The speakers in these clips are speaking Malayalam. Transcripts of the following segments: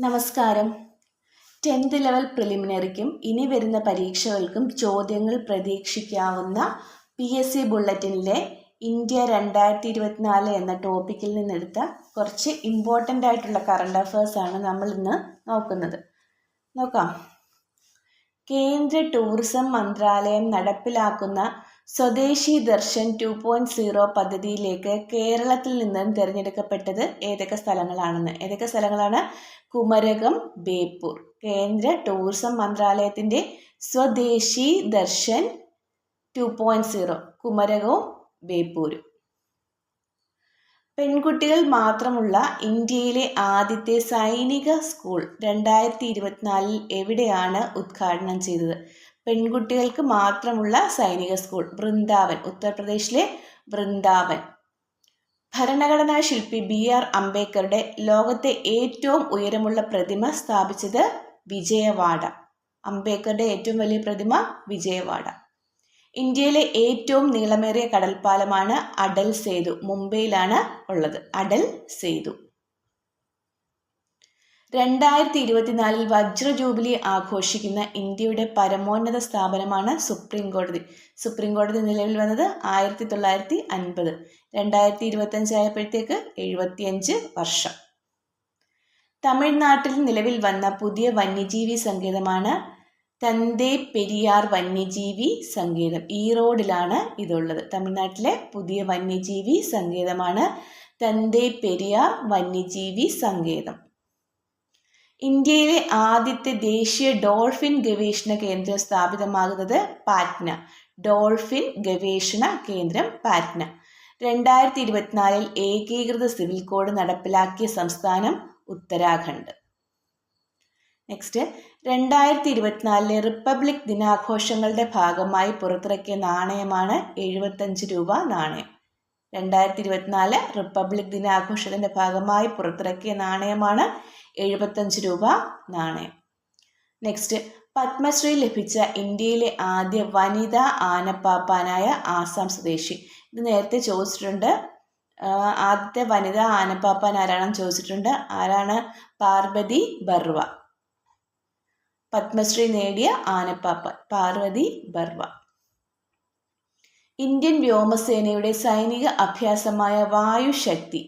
നമസ്കാരം. ടെൻത്ത് ലെവൽ പ്രിലിമിനറിക്കും ഇനി വരുന്ന പരീക്ഷകൾക്കും ചോദ്യങ്ങൾ പ്രതീക്ഷിക്കാവുന്ന പി എസ് സി ബുള്ളറ്റിനിലെ ഇന്ത്യ രണ്ടായിരത്തി ഇരുപത്തിനാല് എന്ന ടോപ്പിക്കിൽ നിന്നെടുത്ത കുറച്ച് ഇമ്പോർട്ടന്റ് ആയിട്ടുള്ള കറണ്ട് അഫയേഴ്സാണ് നമ്മൾ ഇന്ന് നോക്കുന്നത്. നോക്കാം. കേന്ദ്ര ടൂറിസം മന്ത്രാലയം നടപ്പിലാക്കുന്ന സ്വദേശി ദർശൻ ടു പോയിന്റ് സീറോ പദ്ധതിയിലേക്ക് കേരളത്തിൽ നിന്നും തിരഞ്ഞെടുക്കപ്പെട്ടത് ഏതൊക്കെ സ്ഥലങ്ങളാണെന്ന്. ഏതൊക്കെ സ്ഥലങ്ങളാണ്? കുമരകം ബേപ്പൂർ. കേന്ദ്ര ടൂറിസം മന്ത്രാലയത്തിന്റെ Swadeshi Darshan two point zero കുമരകവും ബേപ്പൂരും. പെൺകുട്ടികൾ മാത്രമുള്ള ഇന്ത്യയിലെ ആദ്യത്തെ സൈനിക സ്കൂൾ രണ്ടായിരത്തി ഇരുപത്തിനാലിൽ എവിടെയാണ് ഉദ്ഘാടനം ചെയ്തത്? പെൺകുട്ടികൾക്ക് മാത്രമുള്ള സൈനിക സ്കൂൾ വൃന്ദാവൻ ഉത്തർപ്രദേശിലെ വൃന്ദാവൻ ഭരണഘടനാ ശില്പി ബി ആർ അംബേദ്കറുടെ ലോകത്തെ ഏറ്റവും ഉയരമുള്ള പ്രതിമ സ്ഥാപിച്ചത് വിജയവാഡ. അംബേദ്കറുടെ ഏറ്റവും വലിയ പ്രതിമ വിജയവാഡ. ഇന്ത്യയിലെ ഏറ്റവും നീളമേറിയ കടൽപ്പാലമാണ് അടൽ സേതു. മുംബൈയിലാണ് ഉള്ളത്. അടൽ സേതു. രണ്ടായിരത്തി ഇരുപത്തിനാലിൽ വജ്ര ജൂബിലി ആഘോഷിക്കുന്ന ഇന്ത്യയുടെ പരമോന്നത സ്ഥാപനമാണ് സുപ്രീം കോടതി. സുപ്രീം കോടതി നിലവിൽ വന്നത് ആയിരത്തി തൊള്ളായിരത്തി അൻപത് രണ്ടായിരത്തി ഇരുപത്തഞ്ച് ആയപ്പോഴത്തേക്ക് എഴുപത്തിയഞ്ച് വർഷം. തമിഴ്നാട്ടിൽ നിലവിൽ വന്ന പുതിയ വന്യജീവി സങ്കേതമാണ് തന്തേ പെരിയാർ വന്യജീവി സങ്കേതം. ഈറോഡിലാണ് ഇതുള്ളത്. തമിഴ്നാട്ടിലെ പുതിയ വന്യജീവി സങ്കേതമാണ് തന്തേ പെരിയാർ വന്യജീവി സങ്കേതം. ഇന്ത്യയിലെ ആദ്യത്തെ ദേശീയ ഡോൾഫിൻ ഗവേഷണ കേന്ദ്രം സ്ഥാപിതമാകുന്നത് പാറ്റ്ന. ഡോൾഫിൻ ഗവേഷണ കേന്ദ്രം പാറ്റ്ന. രണ്ടായിരത്തി ഇരുപത്തിനാലിൽ ഏകീകൃത സിവിൽ കോഡ് നടപ്പിലാക്കിയ സംസ്ഥാനം ഉത്തരാഖണ്ഡ്. നെക്സ്റ്റ് രണ്ടായിരത്തി ഇരുപത്തിനാലിലെ റിപ്പബ്ലിക് ദിനാഘോഷങ്ങളുടെ ഭാഗമായി പുറത്തിറക്കിയ നാണയമാണ് എഴുപത്തഞ്ച് രൂപ നാണയം. രണ്ടായിരത്തി ഇരുപത്തിനാല് റിപ്പബ്ലിക് ദിനാഘോഷത്തിന്റെ ഭാഗമായി പുറത്തിറക്കിയ നാണയമാണ് എഴുപത്തഞ്ച് രൂപ നാണയം. നെക്സ്റ്റ് പത്മശ്രീ ലഭിച്ച ഇന്ത്യയിലെ ആദ്യ വനിതാ ആനപ്പാപ്പാനായ ആസാം സ്വദേശി. ഇത് നേരത്തെ ചോദിച്ചിട്ടുണ്ട്. ആദ്യത്തെ വനിതാ ആനപ്പാപ്പാൻ ആരാണെന്ന് ചോദിച്ചിട്ടുണ്ട്. ആരാണ്? പാർവതി ബർവ. പത്മശ്രീ നേടിയ ആനപ്പാപ്പ പാർവതി ബർവ. ഇന്ത്യൻ വ്യോമസേനയുടെ സൈനിക അഭ്യാസമായ വായുശക്തി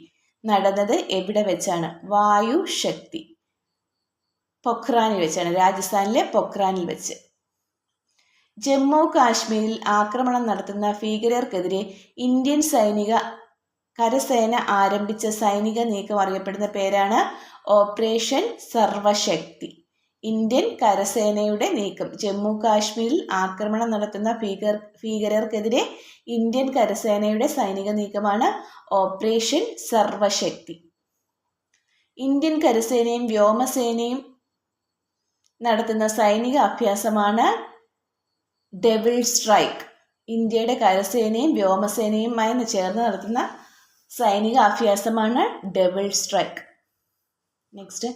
നടന്നത് എവിടെ വെച്ചാണ്? വായുശക്തി പൊഖ്രാനിൽ വെച്ചാണ് രാജസ്ഥാനിലെ പൊഖ്രാനിൽ വെച്ച്. ജമ്മു കാശ്മീരിൽ ആക്രമണം നടത്തുന്ന ഭീകരർക്കെതിരെ ഇന്ത്യൻ സൈനിക കരസേന ആരംഭിച്ച സൈനിക നീക്കം അറിയപ്പെടുന്ന പേരാണ് ഓപ്പറേഷൻ സർവശക്തി. ഇന്ത്യൻ കരസേനയുടെ നീക്കം. ജമ്മു കാശ്മീരിൽ ആക്രമണം നടത്തുന്ന ഭീകർ ഭീകരർക്കെതിരെ ഇന്ത്യൻ കരസേനയുടെ സൈനിക നീക്കമാണ് ഓപ്പറേഷൻ സർവശക്തി ഇന്ത്യൻ കരസേനയും വ്യോമസേനയും നടത്തുന്ന സൈനിക അഭ്യാസമാണ് ഡെവിൾ സ്ട്രൈക്ക്. ഇന്ത്യയുടെ കരസേനയും വ്യോമസേനയുമായി ചേർന്ന് നടത്തുന്ന സൈനിക അഭ്യാസമാണ് ഡെവിൾ സ്ട്രൈക്ക്. നെക്സ്റ്റ്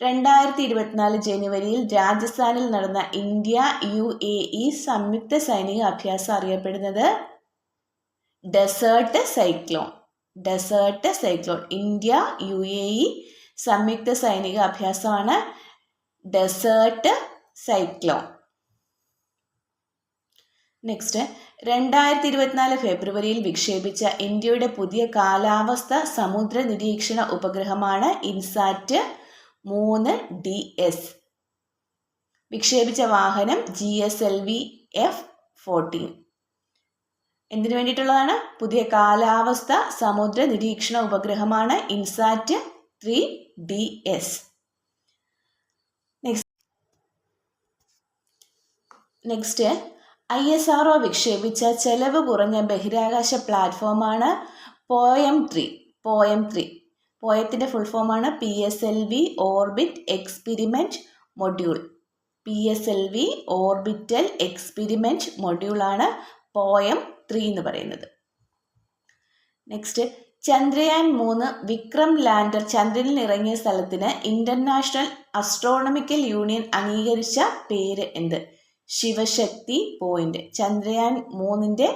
രണ്ടായിരത്തി ഇരുപത്തിനാല് ജനുവരിയിൽ രാജസ്ഥാനിൽ നടന്ന ഇന്ത്യ യു എ ഇ സംയുക്ത സൈനിക അഭ്യാസം അറിയപ്പെടുന്നത്? Desert cyclone desert cyclone India U A E സംയുക്ത സൈനിക അഭ്യാസമാണ്. ഡെസേർട്ട് സൈക്ലോൺ നെക്സ്റ്റ് രണ്ടായിരത്തി ഇരുപത്തിനാല് ഫെബ്രുവരിയിൽ വിക്ഷേപിച്ച ഇന്ത്യയുടെ പുതിയ കാലാവസ്ഥ സമുദ്ര നിരീക്ഷണ ഉപഗ്രഹമാണ് ഇൻസാറ്റ്. മൂന്ന് ഡി എസ് വിക്ഷേപിച്ച വാഹനം G S L V F fourteen എന്തിനു വേണ്ടിയിട്ടുള്ളതാണ്? പുതിയ കാലാവസ്ഥ സമുദ്ര നിരീക്ഷണ ഉപഗ്രഹമാണ് INSAT three D S next I S R O വിക്ഷേപിച്ച ചെലവ് കുറഞ്ഞ ബഹിരാകാശ പ്ലാറ്റ്ഫോമാണ് പോയം ത്രീ പോയം ത്രീ പോയത്തിന്റെ ഫുൾ ഫോമാണ് P S L V orbit experiment module P S L V orbital experiment മൊഡ്യൂളാണ് POEM three എന്ന് പറയുന്നത്. നെക്സ്റ്റ് ചന്ദ്രയാൻ മൂന്ന് വിക്രം ലാൻഡർ ചന്ദ്രനിൽ ഇറങ്ങിയ സ്ഥലത്തിന് ഇന്റർനാഷണൽ അസ്ട്രോണമിക്കൽ യൂണിയൻ അംഗീകരിച്ച പേര് എന്ത്? ശിവശക്തി പോയിന്റ് ചന്ദ്രയാൻ മൂന്നിന്റെ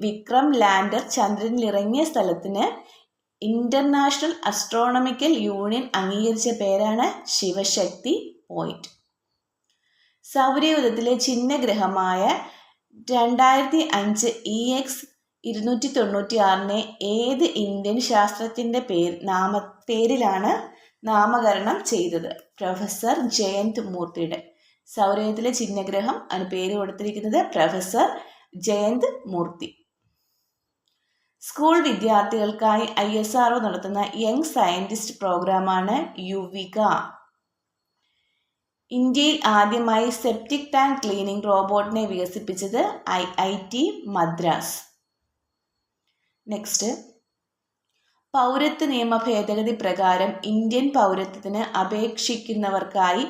വിക്രം ലാൻഡർ ചന്ദ്രനിൽ ഇറങ്ങിയ സ്ഥലത്തിന് ഇന്റർനാഷണൽ അസ്ട്രോണമിക്കൽ യൂണിയൻ അംഗീകരിച്ച പേരാണ് ശിവശക്തി പോയിന്റ് സൗരയൂഥത്തിലെ ചിഹ്നഗ്രഹമായ രണ്ടായിരത്തി അഞ്ച് ഇ എക്സ് ഇരുന്നൂറ്റി തൊണ്ണൂറ്റി ആറിനെ ഏത് ഇന്ത്യൻ ശാസ്ത്രത്തിന്റെ പേര് നാമ പേരിലാണ് നാമകരണം ചെയ്തത്? പ്രൊഫസർ ജയന്ത് മൂർത്തിയുടെ. സൗരയൂഥത്തിലെ ചിഹ്നഗ്രഹം അതിന് പേര് കൊടുത്തിരിക്കുന്നത് പ്രൊഫസർ ജയന്ത് മൂർത്തി. സ്കൂൾ വിദ്യാർത്ഥികൾക്കായി ഐ എസ് ആർ നടത്തുന്ന യങ് സയന്റിസ്റ്റ് പ്രോഗ്രാമാണ് യുവിക. ഇന്ത്യയിൽ ആദ്യമായി സെപ്റ്റിക് ടാങ്ക് ക്ലീനിംഗ് റോബോട്ടിനെ വികസിപ്പിച്ചത് I I T Madras. Next പൗരത്വ നിയമ ഭേദഗതി പ്രകാരം ഇന്ത്യൻ പൗരത്വത്തിന് അപേക്ഷിക്കുന്നവർക്കായി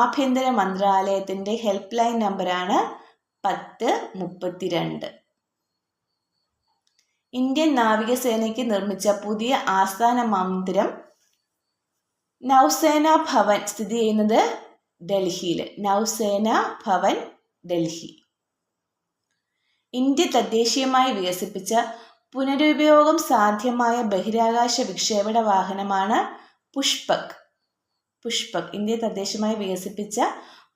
ആഭ്യന്തര മന്ത്രാലയത്തിന്റെ ഹെൽപ്പ് ലൈൻ നമ്പറാണ് പത്ത് മുപ്പത്തിരണ്ട്. ഇന്ത്യൻ നാവികസേനയ്ക്ക് നിർമ്മിച്ച പുതിയ ആസ്ഥാന മന്ദിരം നൗസേന ഭവൻ സ്ഥിതി ചെയ്യുന്നത് ഡൽഹിയിൽ നൗസേന ഭവൻ ഡൽഹി. ഇന്ത്യ തദ്ദേശീയമായി വികസിപ്പിച്ച പുനരുപയോഗം സാധ്യമായ ബഹിരാകാശ വിക്ഷേപണ വാഹനമാണ് പുഷ്പക്. പുഷ്പക് ഇന്ത്യ തദ്ദേശീയമായി വികസിപ്പിച്ച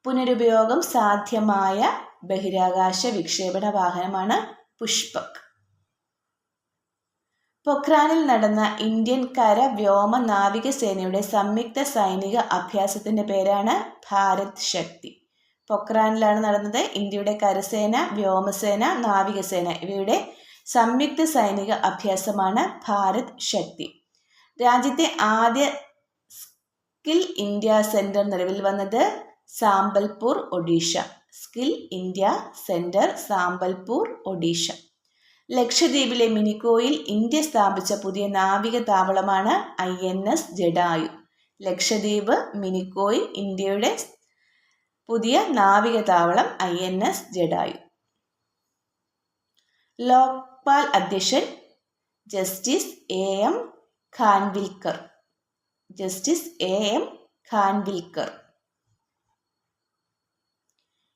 പുനരുപയോഗം സാധ്യമായ ബഹിരാകാശ വിക്ഷേപണ വാഹനമാണ് പുഷ്പക്. പൊഖ്രാനിൽ നടന്ന ഇന്ത്യൻ കര വ്യോമ നാവികസേനയുടെ സംയുക്ത സൈനിക അഭ്യാസത്തിന്റെ പേരാണ് ഭാരത് ശക്തി. പൊഖ്രാനിലാണ് നടന്നത് ഇന്ത്യയുടെ കരസേന വ്യോമസേന നാവികസേന. ഇവയുടെ സംയുക്ത സൈനിക അഭ്യാസമാണ് ഭാരത് ശക്തി. രാജ്യത്തെ ആദ്യ സ്കിൽ ഇന്ത്യ സെന്റർ നിലവിൽ വന്നത് Sambalpur Odisha. Skill India centre Sambalpur Odisha. ലക്ഷദ്വീപിലെ മിനിക്കോയിൽ ഇന്ത്യ സ്ഥാപിച്ച പുതിയ നാവിക താവളമാണ് I N S Jatayu. Lakshadweep മിനിക്കോയിൽ ഇന്ത്യയുടെ പുതിയ നാവിക താവളം I N S Jatayu. Lokpal അധ്യക്ഷൻ justice A M Khanwilkar. Justice A M Khanwilkar.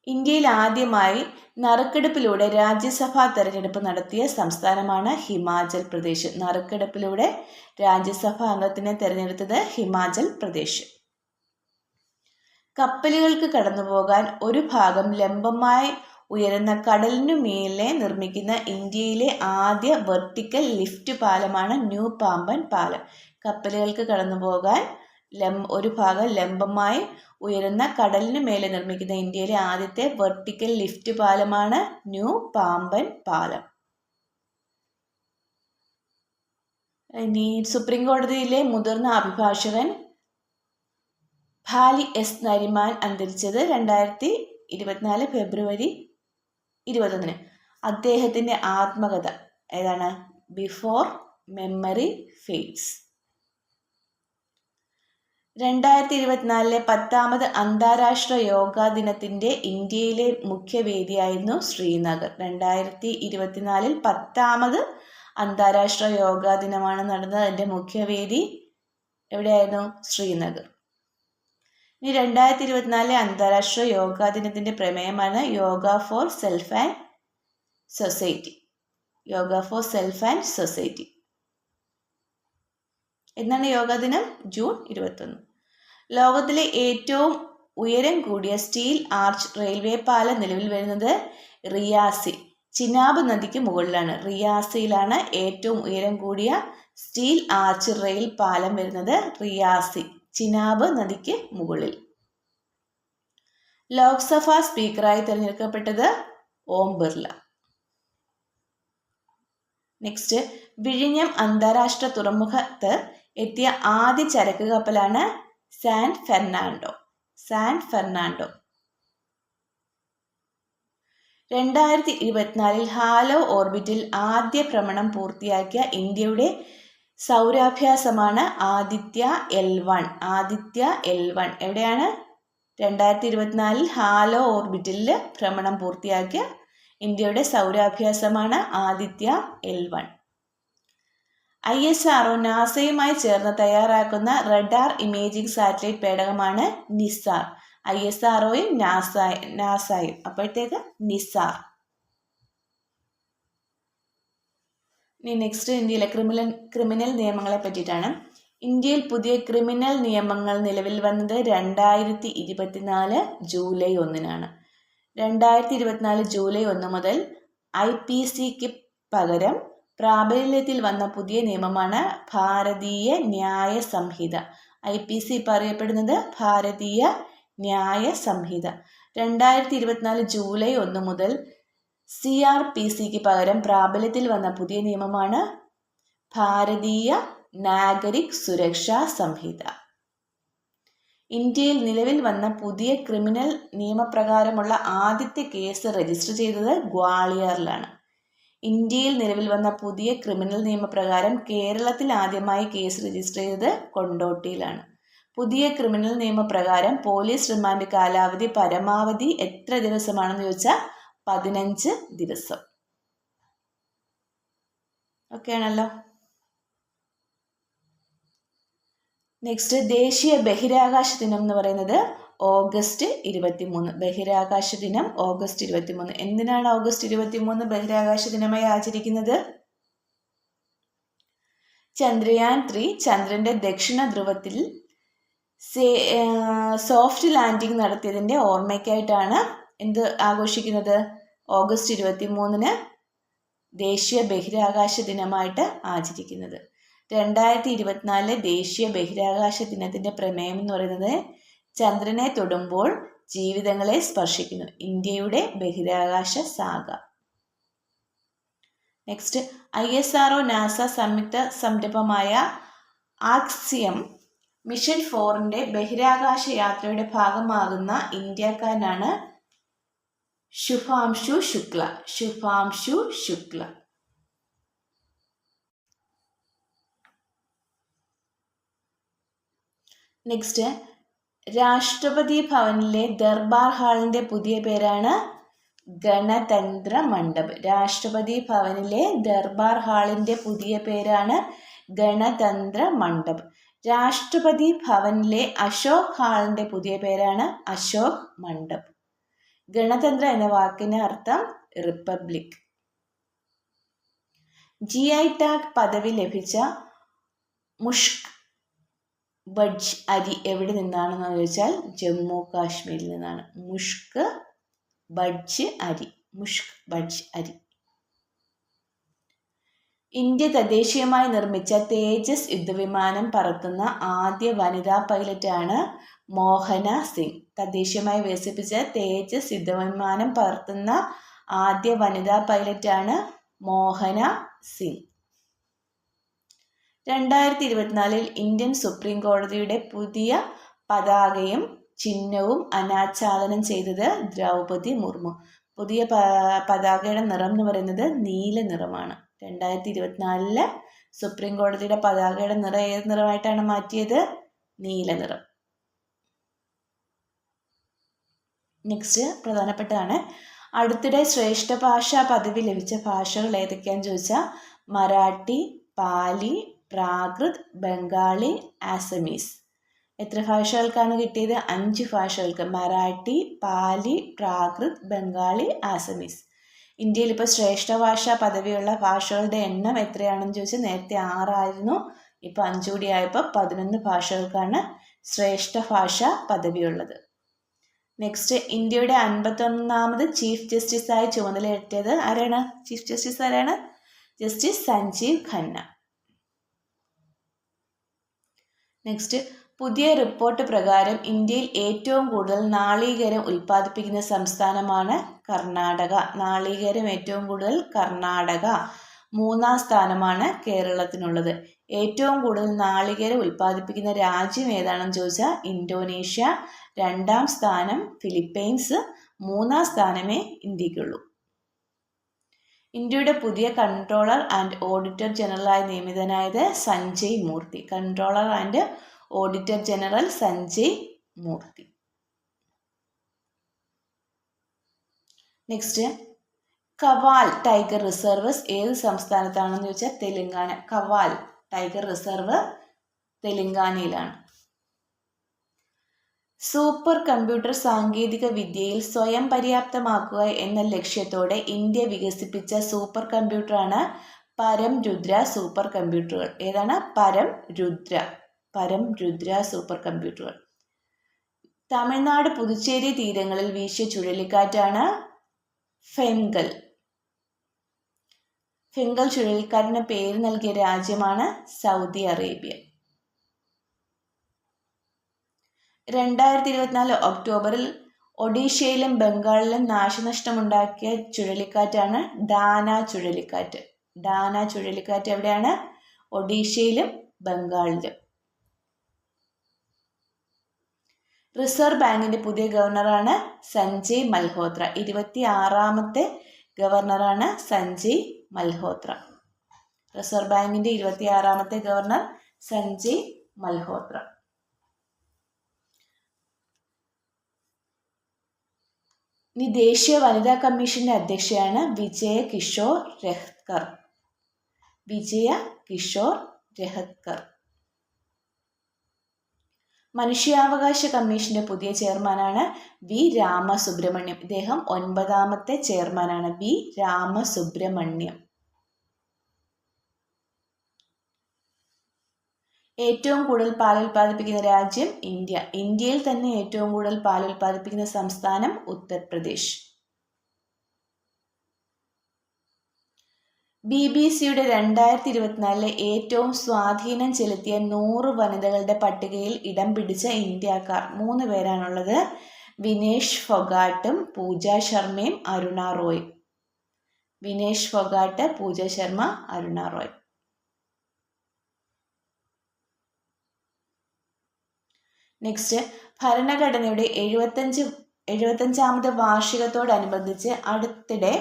ഇന്ത്യയിൽ ആദ്യമായി നറുക്കെടുപ്പിലൂടെ രാജ്യസഭാ തെരഞ്ഞെടുപ്പ് നടത്തിയ സംസ്ഥാനമാണ് ഹിമാചൽ പ്രദേശ്. നറുക്കെടുപ്പിലൂടെ രാജ്യസഭാ അംഗത്തിനെ തെരഞ്ഞെടുത്തത് ഹിമാചൽ പ്രദേശ്. കപ്പലുകൾക്ക് കടന്നുപോകാൻ ഒരു ഭാഗം ലംബമായി ഉയരുന്ന കടലിനു മീലെ നിർമ്മിക്കുന്ന ഇന്ത്യയിലെ ആദ്യ വെർട്ടിക്കൽ ലിഫ്റ്റ് പാലമാണ് ന്യൂ പാമ്പൻ പാലം. കപ്പലുകൾക്ക് കടന്നുപോകാൻ ലം ഒരു ഭാഗം ലംബമായി ഉയരുന്ന കടലിന് മേലെ നിർമ്മിക്കുന്ന ഇന്ത്യയിലെ ആദ്യത്തെ വെർട്ടിക്കൽ ലിഫ്റ്റ് പാലമാണ് ന്യൂ പാമ്പൻ പാലം. ഇനി സുപ്രീം കോടതിയിലെ മുതിർന്ന അഭിഭാഷകൻ ഭാലി എസ് നരിമാൻ അന്തരിച്ചത് രണ്ടായിരത്തി ഇരുപത്തിനാല് ഫെബ്രുവരി ഇരുപത്തൊന്നിന്. അദ്ദേഹത്തിന്റെ ആത്മകഥ ഏതാണ്? ബിഫോർ മെമ്മറി ഫെയ്ഡ്സ് രണ്ടായിരത്തി ഇരുപത്തിനാലിലെ പത്താമത് അന്താരാഷ്ട്ര യോഗാ ദിനത്തിന്റെ ഇന്ത്യയിലെ മുഖ്യവേദിയായിരുന്നു ശ്രീനഗർ. രണ്ടായിരത്തി ഇരുപത്തിനാലിൽ പത്താമത് അന്താരാഷ്ട്ര യോഗാ ദിനമാണ് നടന്നത്. അതിന്റെ മുഖ്യവേദി എവിടെയായിരുന്നു? ശ്രീനഗർ. ഇനി രണ്ടായിരത്തി ഇരുപത്തിനാലിലെ അന്താരാഷ്ട്ര യോഗാ ദിനത്തിന്റെ പ്രമേയമാണ് yoga for self and society. Yoga for self and society. എന്നാണ് യോഗാ ദിനം ജൂൺ ഇരുപത്തൊന്ന്. ലോകത്തിലെ ഏറ്റവും ഉയരം കൂടിയ സ്റ്റീൽ ആർച്ച് റെയിൽവേ പാലം നിലവിൽ വരുന്നത് റിയാസി ചിനാബ് നദിക്ക് മുകളിലാണ്. റിയാസിയിലാണ് ഏറ്റവും ഉയരം കൂടിയ സ്റ്റീൽ ആർച്ച് റെയിൽ പാലം വരുന്നത് റിയാസി ചിനാബ് നദിക്ക് മുകളിൽ. ലോക്സഭാ സ്പീക്കറായി തിരഞ്ഞെടുക്കപ്പെട്ടത് ഓം ബിർല നെക്സ്റ്റ് വിഴിഞ്ഞം അന്താരാഷ്ട്ര തുറമുഖത്ത് എത്തിയ ആദ്യ ചരക്ക് കപ്പലാണ് സാൻ ഫെർണാണ്ടോ. San Fernando. രണ്ടായിരത്തി ഇരുപത്തിനാലിൽ ഹാലോ ഓർബിറ്റിൽ ആദ്യ ഭ്രമണം പൂർത്തിയാക്കിയ ഇന്ത്യയുടെ സൗരാഭ്യാസമാണ് Aditya L one. Aditya L one. എവിടെയാണ്? രണ്ടായിരത്തി ഇരുപത്തിനാലിൽ ഹാലോ ഓർബിറ്റിൽ ഭ്രമണം പൂർത്തിയാക്കിയ ഇന്ത്യയുടെ സൗരാഭ്യാസമാണ് Aditya L one. I S RO നാസയുമായി ചേർന്ന് തയ്യാറാക്കുന്ന റഡാർ ഇമേജിംഗ് സാറ്റലൈറ്റ് പേടകമാണ് നിസാർ. ഐ എസ് ആർഒയും നാസ നാസായും അപ്പോഴത്തേക്ക് നിസാർ. ഇനി നെക്സ്റ്റ് ഇന്ത്യയിലെ ക്രിമിനൽ ക്രിമിനൽ നിയമങ്ങളെ പറ്റിയിട്ടാണ്. ഇന്ത്യയിൽ പുതിയ ക്രിമിനൽ നിയമങ്ങൾ നിലവിൽ വന്നത് രണ്ടായിരത്തി ഇരുപത്തിനാല് ജൂലൈ ഒന്നിനാണ്. രണ്ടായിരത്തി ഇരുപത്തിനാല് ജൂലൈ ഒന്ന് മുതൽ ഐ പി സിക്ക് പകരം പ്രാബല്യത്തിൽ വന്ന പുതിയ നിയമമാണ് ഭാരതീയ ന്യായ സംഹിത. ഐ പി സി ഇപ്പോൾ അറിയപ്പെടുന്നത് ഭാരതീയ ന്യായ സംഹിത. രണ്ടായിരത്തി ഇരുപത്തിനാല് ജൂലൈ ഒന്ന് മുതൽ സി ആർ പി സിക്ക് പകരം പ്രാബല്യത്തിൽ വന്ന പുതിയ നിയമമാണ് ഭാരതീയ നാഗരിക് സുരക്ഷാ സംഹിത. ഇന്ത്യയിൽ നിലവിൽ വന്ന പുതിയ ക്രിമിനൽ നിയമപ്രകാരമുള്ള ആദ്യത്തെ കേസ് രജിസ്റ്റർ ചെയ്തത് ഗ്വാളിയറിലാണ്. ഇന്ത്യയിൽ നിലവിൽ വന്ന പുതിയ ക്രിമിനൽ നിയമപ്രകാരം കേരളത്തിൽ ആദ്യമായി കേസ് രജിസ്റ്റർ ചെയ്തത് കൊണ്ടോട്ടിയിലാണ്. പുതിയ ക്രിമിനൽ നിയമപ്രകാരം പോലീസ് റിമാൻഡ് കാലാവധി പരമാവധി എത്ര ദിവസമാണെന്ന് ചോദിച്ചാൽ പതിനഞ്ച് ദിവസം. ഓക്കെ ആണല്ലോ നെക്സ്റ്റ് ദേശീയ ബഹിരാകാശ ദിനം എന്ന് പറയുന്നത് ഓഗസ്റ്റ് ഇരുപത്തി മൂന്ന് ബഹിരാകാശ ദിനം ഓഗസ്റ്റ് ഇരുപത്തി മൂന്ന് എന്തിനാണ് ഓഗസ്റ്റ് ഇരുപത്തി മൂന്ന് ബഹിരാകാശ ദിനമായി ആചരിക്കുന്നത്? ചന്ദ്രയാൻ ത്രീ ചന്ദ്രന്റെ ദക്ഷിണ ധ്രുവത്തിൽ സോഫ്റ്റ് ലാൻഡിംഗ് നടത്തിയതിന്റെ ഓർമ്മയ്ക്കായിട്ടാണ് എന്ത് ആഘോഷിക്കുന്നത്? ഓഗസ്റ്റ് ഇരുപത്തി മൂന്നിന് ദേശീയ ബഹിരാകാശ ദിനമായിട്ട് ആചരിക്കുന്നത്. രണ്ടായിരത്തി ഇരുപത്തിനാലിലെ ദേശീയ ബഹിരാകാശ ദിനത്തിന്റെ പ്രമേയം എന്ന് പറയുന്നത് ചന്ദ്രനെ തൊടുമ്പോൾ ജീവിതങ്ങളെ സ്പർശിക്കുന്നു. ഇന്ത്യയുടെ ബഹിരാകാശ saga next I S R O NASA സംയുക്ത സംരംഭമായ ആക്സിയം മിഷൻ ഫോറിന്റെ ബഹിരാകാശ യാത്രയുടെ ഭാഗമാകുന്ന ഇന്ത്യക്കാരനാണ് ശുഭാംശു ശുക്ല. ശുഭാംശു ശുക്ല. നെക്സ്റ്റ് രാഷ്ട്രപതി ഭവനിലെ ദർബാർ ഹാളിന്റെ പുതിയ പേരാണ് ഗണതന്ത്ര മണ്ഡപ്. രാഷ്ട്രപതി ഭവനിലെ ദർബാർ ഹാളിന്റെ പുതിയ പേരാണ് ഗണതന്ത്ര മണ്ഡപ്. രാഷ്ട്രപതി ഭവനിലെ അശോക് ഹാളിന്റെ പുതിയ പേരാണ് അശോക് മണ്ഡപ്. ഗണതന്ത്ര എന്ന വാക്കിന് അർത്ഥം റിപ്പബ്ലിക്. ജി ഐ ടാഗ് പദവി ലഭിച്ച മുഷ്ക് ബഡ്ജ് അരി എവിടെ നിന്നാണെന്ന് ചോദിച്ചാൽ ജമ്മു കാശ്മീരിൽ നിന്നാണ്. മുഷ്ക് ബഡ്ജ് അരി. മുഷ്ക് ബഡ്ജ് അരി. ഇന്ത്യ തദ്ദേശീയമായി നിർമ്മിച്ച തേജസ് യുദ്ധവിമാനം പറത്തുന്ന ആദ്യ വനിതാ പൈലറ്റാണ് മോഹന സിംഗ്. തദ്ദേശീയമായി വികസിപ്പിച്ച തേജസ് യുദ്ധവിമാനം പറത്തുന്ന ആദ്യ വനിതാ പൈലറ്റാണ് മോഹന സിംഗ്. രണ്ടായിരത്തി ഇരുപത്തിനാലിൽ ഇന്ത്യൻ സുപ്രീം കോടതിയുടെ പുതിയ പതാകയും ചിഹ്നവും അനാച്ഛാദനം ചെയ്തത് ദ്രൗപതി മുർമു. പുതിയ പതാകയുടെ നിറം എന്ന് പറയുന്നത് നീല നിറമാണ്. രണ്ടായിരത്തി ഇരുപത്തിനാലിൽ സുപ്രീം കോടതിയുടെ പതാകയുടെ നിറം ഏത് നിറമായിട്ടാണ് മാറ്റിയത്? നീല നിറം. നെക്സ്റ്റ് പ്രധാനപ്പെട്ടതാണ്. അടുത്തിടെ ശ്രേഷ്ഠ ഭാഷ പദവി ലഭിച്ച ഭാഷകൾ ഏതൊക്കെയാണെന്ന് ചോദിച്ചാൽ മറാഠി പാലി പ്രാകൃത് ബംഗാളി ആസമീസ്. എത്ര ഭാഷകൾക്കാണ് കിട്ടിയത്? അഞ്ച് ഭാഷകൾക്ക്. മറാഠി പാലി പ്രാകൃത് ബംഗാളി ആസമീസ്. ഇന്ത്യയിൽ ഇപ്പോൾ ശ്രേഷ്ഠ ഭാഷ പദവിയുള്ള ഭാഷകളുടെ എണ്ണം എത്രയാണെന്ന് ചോദിച്ചാൽ നേരത്തെ ആറായിരുന്നു. ഇപ്പോൾ അഞ്ചുകൂടി ആയപ്പോൾ പതിനൊന്ന് ഭാഷകൾക്കാണ് ശ്രേഷ്ഠ ഭാഷ പദവിയുള്ളത്. നെക്സ്റ്റ് ഇന്ത്യയുടെ അൻപത്തൊന്നാമത് ചീഫ് ജസ്റ്റിസായി ചുമതലയേറ്റത് ആരാണ്? ചീഫ് ജസ്റ്റിസ് ആരാണ്? ജസ്റ്റിസ് സഞ്ജീവ് ഖന്ന. നെക്സ്റ്റ് പുതിയ റിപ്പോർട്ട് പ്രകാരം ഇന്ത്യയിൽ ഏറ്റവും കൂടുതൽ നാളീകരം ഉൽപ്പാദിപ്പിക്കുന്ന സംസ്ഥാനമാണ് കർണാടക. നാളീകരം ഏറ്റവും കൂടുതൽ കർണാടക. മൂന്നാം സ്ഥാനമാണ് കേരളത്തിനുള്ളത്. ഏറ്റവും കൂടുതൽ നാളികേരം ഉൽപ്പാദിപ്പിക്കുന്ന രാജ്യം ഏതാണെന്ന് ചോദിച്ചാൽ ഇന്തോനേഷ്യ. രണ്ടാം സ്ഥാനം ഫിലിപ്പൈൻസ്. മൂന്നാം സ്ഥാനമേ ഇന്ത്യക്കുള്ളൂ ഇന്ത്യയുടെ പുതിയ കൺട്രോളർ ആൻഡ് ഓഡിറ്റർ ജനറലായി നിയമിതനായത് Sanjay Murthy. Controller and auditor general Sanjay Murthy. Next Kawal tiger reserves ഏത് സംസ്ഥാനത്താണെന്ന് ചോദിച്ചാൽ തെലുങ്കാന. കവാൽ ടൈഗർ റിസർവ് തെലുങ്കാനയിലാണ്. സൂപ്പർ കമ്പ്യൂട്ടർ സാങ്കേതിക വിദ്യയിൽ സ്വയം പര്യാപ്തമാക്കുക എന്ന ലക്ഷ്യത്തോടെ ഇന്ത്യ വികസിപ്പിച്ച സൂപ്പർ കമ്പ്യൂട്ടറാണ് പരം രുദ്ര സൂപ്പർ കമ്പ്യൂട്ടറുകൾ. ഏതാണ്? പരം രുദ്ര. പരം രുദ്ര സൂപ്പർ കമ്പ്യൂട്ടറുകൾ. തമിഴ്നാട് പുതുച്ചേരി തീരങ്ങളിൽ വീശിയ ചുഴലിക്കാറ്റാണ് ഫെങ്കൽ. ഫെങ്കൽ ചുഴലിക്കാറ്റിന് പേര് നൽകിയ രാജ്യമാണ് സൗദി അറേബ്യ. രണ്ടായിരത്തി ഇരുപത്തിനാല് ഒക്ടോബറിൽ ഒഡീഷയിലും ബംഗാളിലും നാശനഷ്ടമുണ്ടാക്കിയ ചുഴലിക്കാറ്റാണ് ഡാന ചുഴലിക്കാറ്റ്. ഡാന ചുഴലിക്കാറ്റ് എവിടെയാണ്? ഒഡീഷയിലും ബംഗാളിലും. റിസർവ് ബാങ്കിന്റെ പുതിയ ഗവർണറാണ് സഞ്ജയ് മൽഹോത്ര. ഇരുപത്തി ആറാമത്തെ ഗവർണറാണ് സഞ്ജയ് മൽഹോത്ര. റിസർവ് ബാങ്കിന്റെ ഇരുപത്തി ആറാമത്തെ ഗവർണർ സഞ്ജയ് മൽഹോത്ര. ഇനി ദേശീയ വനിതാ കമ്മീഷന്റെ അധ്യക്ഷയാണ് വിജയ കിഷോർ രഹ്കർ. വിജയ കിഷോർ രഹത്കർ മനുഷ്യാവകാശ കമ്മീഷന്റെ പുതിയ ചെയർമാനാണ് വി രാമസുബ്രഹ്മണ്യം. ഇദ്ദേഹം ഒൻപതാമത്തെ ചെയർമാനാണ് വി രാമസുബ്രഹ്മണ്യം. ഏറ്റവും കൂടുതൽ പാൽ ഉൽപ്പാദിപ്പിക്കുന്ന രാജ്യം ഇന്ത്യ. ഇന്ത്യയിൽ തന്നെ ഏറ്റവും കൂടുതൽ പാൽ ഉൽപ്പാദിപ്പിക്കുന്ന സംസ്ഥാനം ഉത്തർപ്രദേശ്. ബി ബി സിയുടെ രണ്ടായിരത്തി ഇരുപത്തിനാലിലെ ഏറ്റവും സ്വാധീനം ചെലുത്തിയ നൂറ് വനിതകളുടെ പട്ടികയിൽ ഇടം പിടിച്ച ഇന്ത്യക്കാർ മൂന്ന് പേരാണുള്ളത്. വിനേഷ് ഫൊഗാട്ടും പൂജ ശർമ്മയും അരുണ റോയ്. വിനേഷ് ഫൊഗാട്ട് പൂജ ശർമ്മ അരുണ റോയ്. നെക്സ്റ്റ് ഭരണഘടനയുടെ എഴുപത്തഞ്ച് എഴുപത്തഞ്ചാമത് വാർഷികത്തോടനുബന്ധിച്ച് അടുത്തിടെ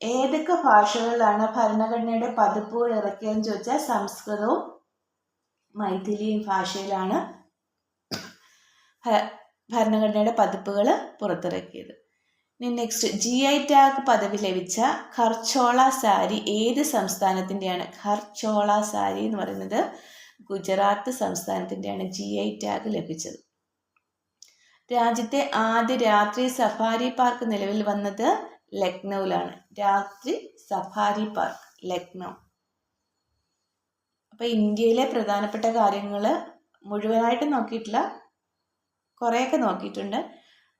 ഏതൊക്കെ ഭാഷകളിലാണ് ഭരണഘടനയുടെ പതിപ്പുകൾ ഇറക്കിയതെന്ന് ചോദിച്ചാൽ സംസ്കൃതവും മൈഥിലിയും ഭാഷയിലാണ് ഭരണഘടനയുടെ പതിപ്പുകൾ പുറത്തിറക്കിയത്. ഇനി നെക്സ്റ്റ് ജി ഐ ടാഗ് പദവി ലഭിച്ച ഖർച്ചോള സാരി ഏത് സംസ്ഥാനത്തിന്റെയാണ്? ഖർച്ചോള സാരി എന്ന് പറയുന്നത് ഗുജറാത്ത് സംസ്ഥാനത്തിന്റെയാണ് ജി ഐ ടാഗ് ലഭിച്ചത്. രാജ്യത്തെ ആദ്യ രാത്രി സഫാരി പാർക്ക് നിലവിൽ വന്നത് ലക്നൌവിലാണ് രാത്രി സഫാരി പാർക്ക് ലക്നൗ. അപ്പോൾ ഇന്ത്യയിലെ പ്രധാനപ്പെട്ട കാര്യങ്ങൾ മുഴുവനായിട്ട് നോക്കിയിട്ടില്ല. കുറേയൊക്കെ നോക്കിയിട്ടുണ്ട്.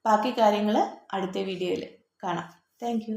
ബാക്കി കാര്യങ്ങൾ അടുത്ത വീഡിയോയിൽ കാണാം. താങ്ക്